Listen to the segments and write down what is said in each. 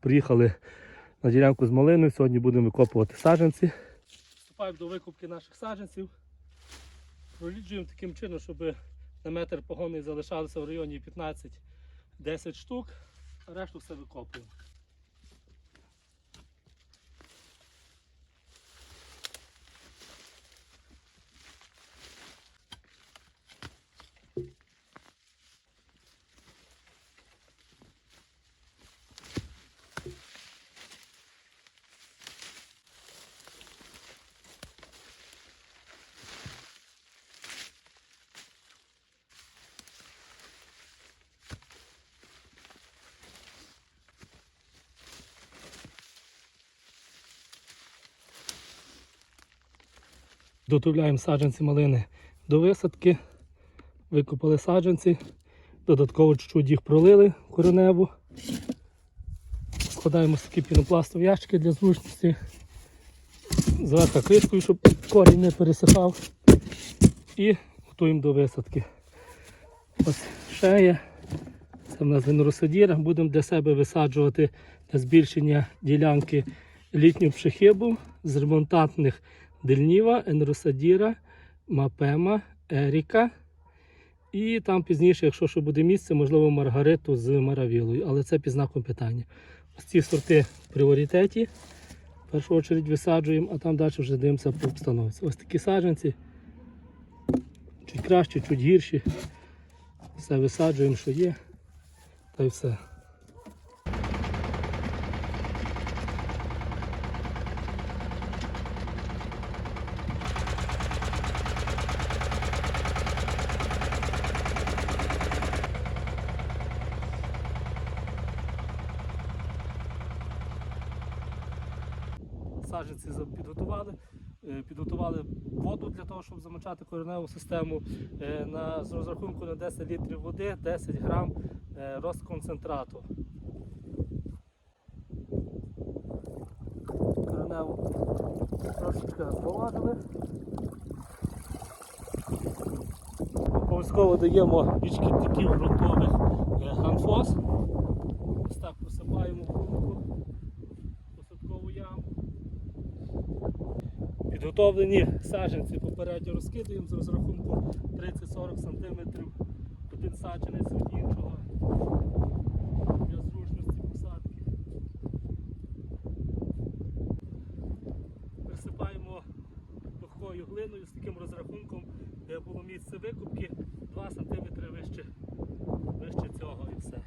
Приїхали на ділянку з малиною. Сьогодні будемо викопувати саджанці. Вступаємо до викупки наших саджанців. Проліджуємо таким чином, щоб на метр погони залишалося в районі 15-10 штук, а решту все викопуємо. Дотовляємо саджанці малини до висадки. Викопали саджанці. Додатково чуть-чуть їх пролили кореневу. Складаємо ось такі пінопластові ящики для зручності. Зверху кришкою, щоб корінь не пересихав. І готуємо до висадки. Ось є. Це в нас виноросодіра. Будемо для себе висаджувати для збільшення ділянки літню пшехибу з ремонтантних Дельніва, Енросадіра, Мапема, Еріка. І там пізніше, якщо ще буде місце, можливо, Маргариту з Маравілою, але це під знаком питання. Ось ці сорти в пріоритеті. В першу чергу висаджуємо, а там далі вже дивимося по обстановці. Ось такі саджанці. Чуть краще, чуть гірші. Все висаджуємо, що є. Та й все. Саджанці підготували. Е, Підготували воду для того, щоб замочати кореневу систему. Е, На, з розрахунку на 10 літрів води 10 грам е, розконцентрату. Кореневу трошечки розповажили. Обов'язково даємо бічки таких ґрунтових е, гранфос. Ось так просипаємо Підготовлені саджанці попередньо розкидаємо з розрахунку 30-40 см один саджанець від іншого для зручності посадки. Присипаємо пухкою глиною з таким розрахунком, де було місце викупки 2 см вище, вище цього і все.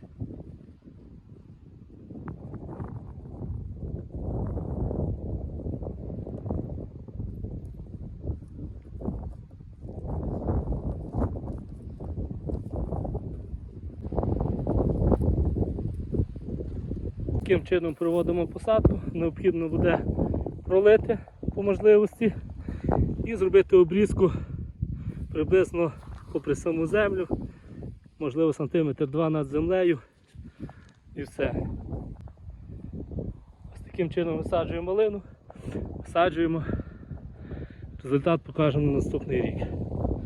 Таким чином проводимо посадку. Необхідно буде пролити по можливості і зробити обрізку приблизно попри саму землю, можливо сантиметр два над землею і все. Ось таким чином висаджуємо малину, висаджуємо. Результат покажемо на наступний рік.